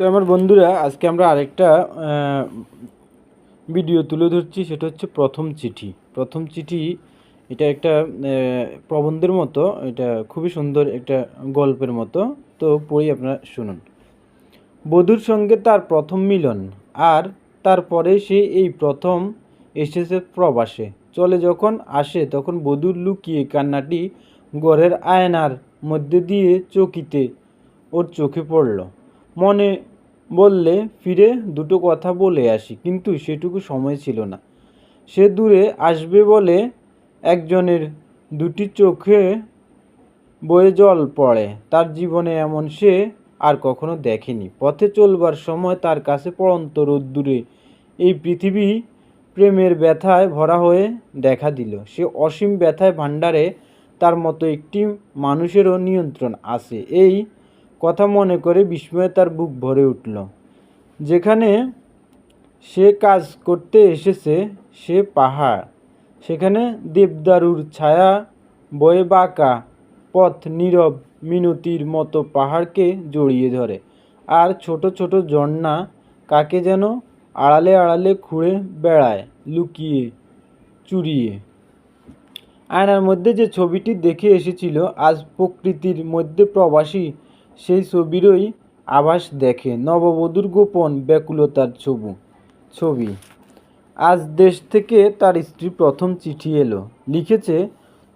তো আমার বন্ধুরা, আজকে আমরা আরেকটা ভিডিও তুলে ধরছি। সেটা হচ্ছে প্রথম চিঠি। প্রথম চিঠি, এটা একটা প্রবন্ধের মতো, এটা খুবই সুন্দর একটা গল্পের মতো। তো পড়ি আপনারা, শুনুন। বধূর সঙ্গে তার প্রথম মিলন, আর তারপরে সে এই প্রথম এসেছে প্রবাসে। চলে যখন আসে, তখন বধূর লুকিয়ে কান্নাটি ঘরের আয়নার মধ্যে দিয়ে চকিতে ওর চোখে পড়ল। মনে বললে, ফিরে দুটো কথা বলে আসি। কিন্তু সেটুকু সময় ছিল না। সে দূরে আসবে বলে একজনের দুটি চোখে বয়ে জল পড়ে। তার জীবনে এমন সে আর কখনো দেখেনি। পথে চলবার সময় তার কাছে পড়ন্ত রোদ্দুরে এই পৃথিবী প্রেমের ব্যথায় ভরা হয়ে দেখা দিল। সে অসীম ব্যথায় ভাণ্ডারে তার মতো একটি মানুষেরও নিয়ন্ত্রণ আছে। এই কথা মনে করে বিস্ময়ে তার বুক ভরে উঠল। যেখানে সে কাজ করতে এসেছে, সে পাহাড়। সেখানে দেবদারুর ছায়া বয়ে বাঁকা পথ নীরব মিনতির মতো পাহাড়কে জড়িয়ে ধরে। আর ছোট ছোট ঝর্ণা কাকে যেন আড়ালে আড়ালে খুঁড়ে বেড়ায় লুকিয়ে চুরিয়ে। আয়নার মধ্যে যে ছবিটি দেখে এসেছিল, আজ প্রকৃতির মধ্যে প্রবাসী সেই ছবিরই আভাস দেখে নববধূর গোপন ব্যাকুলতার ছবু ছবি। আজ দেশ থেকে তার স্ত্রী প্রথম চিঠি এলো। লিখেছে,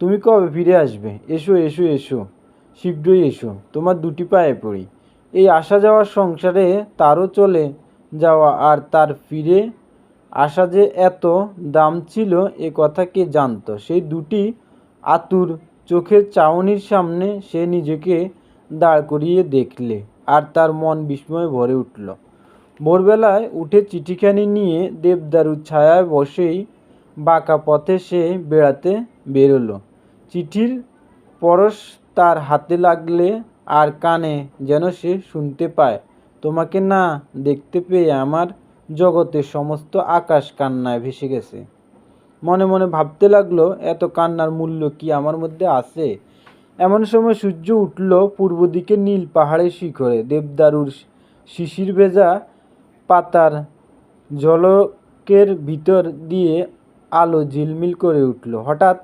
তুমি কবে ফিরে আসবে? এসো এসো এসো। শীঘ্রই এসো। তোমার দুটি পায়ে পড়ি এই আসা যাওয়ার সংসারে তারও চলে যাওয়া আর তার ফিরে আসা যে এত দাম ছিল, এ কথা কে জানতো? সেই দুটি আতুর চোখের চাউনির সামনে সে নিজেকে দাঁড় করিয়ে দেখলে আর তার মন বিস্ময়ে ভরে উঠল। ভোরবেলায় উঠে চিঠিখানি নিয়ে দেবদারুর ছায়ায় বসেই বাঁকা পথে সে বেড়াতে বেরোলো। চিঠির পরশ তার হাতে লাগলে আর কানে যেন সে শুনতে পায়, তোমাকে না দেখতে পেয়ে আমার জগতের সমস্ত আকাশ কান্নায় ভেসে গেছে। মনে মনে ভাবতে লাগল, এত কান্নার মূল্য কি আমার মধ্যে আছে? এমন সময় সূর্য উঠল পূর্ব দিকে নীল পাহাড়ের শিখরে। দেবদারুর শিশির ভেজা পাতার ঝলকের ভিতর দিয়ে আলো ঝিলমিল করে উঠল। হঠাৎ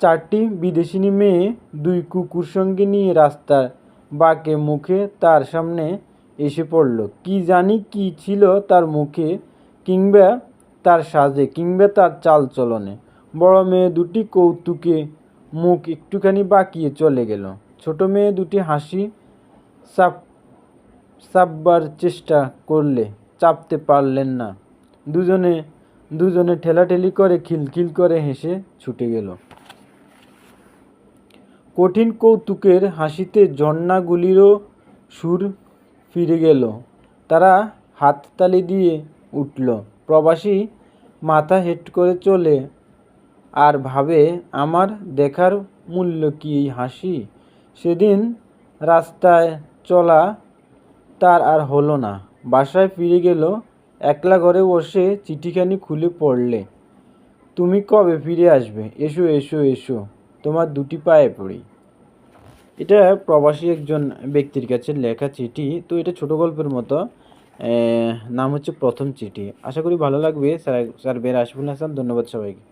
চারটি বিদেশিনী মেয়ে দুই কুকুর সঙ্গে নিয়ে রাস্তার বাঁকে মুখে তার সামনে এসে পড়ল। কি জানি কি ছিল তার মুখে, কিংবা তার সাজে, কিংবা তার চালচলনে। বড় মেয়ে দুটি কৌতুকে মুখ একটুখানি বাঁকিয়ে চলে গেল। ছোট মেয়ে দুটি হাসি চাপ চাপবার চেষ্টা করলে চাপতে পারলেন না। দুজনে দুজনে ঠেলাঠেলি করে খিলখিল করে হেসে ছুটে গেল। কঠিন কৌতুকের হাসিতে ঝর্ণাগুলিরও সুর ফিরে গেল। তারা হাততালি দিয়ে উঠল। প্রবাসী মাথা হেট করে চলে আর ভাবে, আমার দেখার মূল্য কি হাসি? সেদিন রাস্তায় চলা তার আর হলো না। বাসায় ফিরে গেল, একলা ঘরে বসে চিঠিখানি খুলে পড়লে, তুমি কবে ফিরে আসবে? এসো এসো এসো, তোমার দুটি পায়ে পড়ি। এটা প্রবাসী একজন ব্যক্তির কাছে লেখা চিঠি। তো এটা ছোট গল্পের মতো নাম হচ্ছে প্রথম চিঠি। আশা করি ভালো লাগবে। স্যার স্যার বের আশফুল হাসান, ধন্যবাদ সবাইকে।